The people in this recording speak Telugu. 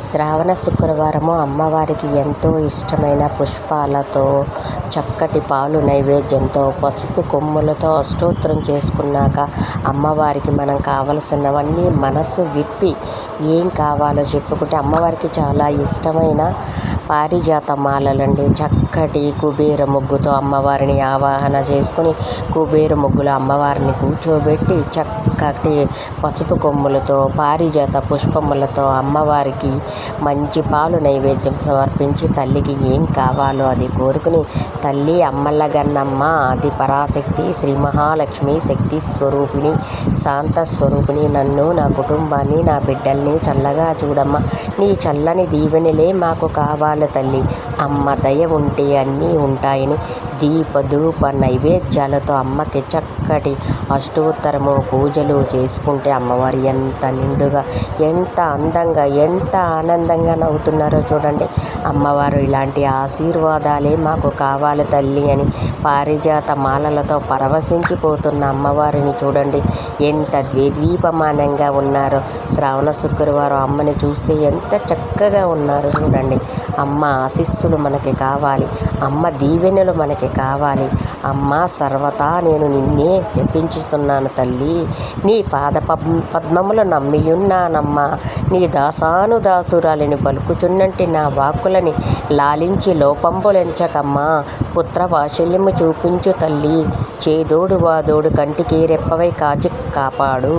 శ్రావణ శుక్రవారము అమ్మవారికి ఎంతో ఇష్టమైన పుష్పాలతో చక్కటి పాలు నైవేద్యంతో పసుపు కొమ్ములతో అష్టోత్తరం చేసుకున్నాక అమ్మవారికి మనం కావలసినవన్నీ మనసు విప్పి ఏం కావాలో చెప్పుకుంటే అమ్మవారికి చాలా ఇష్టమైన పారిజాత మాలలండి చక్కటి కుబేర ముగ్గుతో అమ్మవారిని ఆవాహన చేసుకుని కుబేర ముగ్గులో అమ్మవారిని కూర్చోబెట్టి చక్కటి పసుపు కొమ్ములతో పారిజాత పుష్పములతో అమ్మవారికి మంచి పాలు నైవేద్యం సమర్పించి తల్లికి ఏం కావాలో అది కోరుకుని తల్లి అమ్మలగన్నమ్మ ఆది పరాశక్తి శ్రీ మహాలక్ష్మి శక్తి స్వరూపిణి శాంత స్వరూపిణి నన్ను నా కుటుంబాన్ని నా బిడ్డల్ని చల్లగా చూడమ్మ. నీ చల్లని దీవెనలే మాకు కావాలి తల్లి. అమ్మ దయ ఉంటే అన్నీ ఉంటాయని దీప ధూప నైవేద్యాలతో అమ్మకి చక్కటి అష్టోత్తరము పూజలు చేసుకుంటే అమ్మవారు ఎంత నిండుగా ఎంత అందంగా ఎంత ఆనందంగా నవ్వుతున్నారో చూడండి. అమ్మవారు ఇలాంటి ఆశీర్వాదాలే మాకు కావాలి తల్లి అని పారిజాత మాలలతో పరవశించిపోతున్న అమ్మవారిని చూడండి. ఎంత ద్విద్వీపమానంగా ఉన్నారో. శ్రావణ శుక్రవారం అమ్మని చూస్తే ఎంత చక్కగా ఉన్నారు చూడండి. అమ్మ ఆశీస్సులు మనకి కావాలి. అమ్మ దీవెనలు మనకి కావాలి. అమ్మ సర్వతా నేను నిన్నే జపించుతున్నాను తల్లి. నీ పాద పద్మములు నమ్మియున్నానమ్మా. నీ దాసాను దాసురాలిని పలుకుచున్నంటి నా వాక్కులని లాలించి లోపంబులెంచకమ్మా. పుత్ర వాత్సల్యము చూపించు తల్లి. చేదోడు వాదోడు కంటికి రెప్పవై కాచి కాపాడు.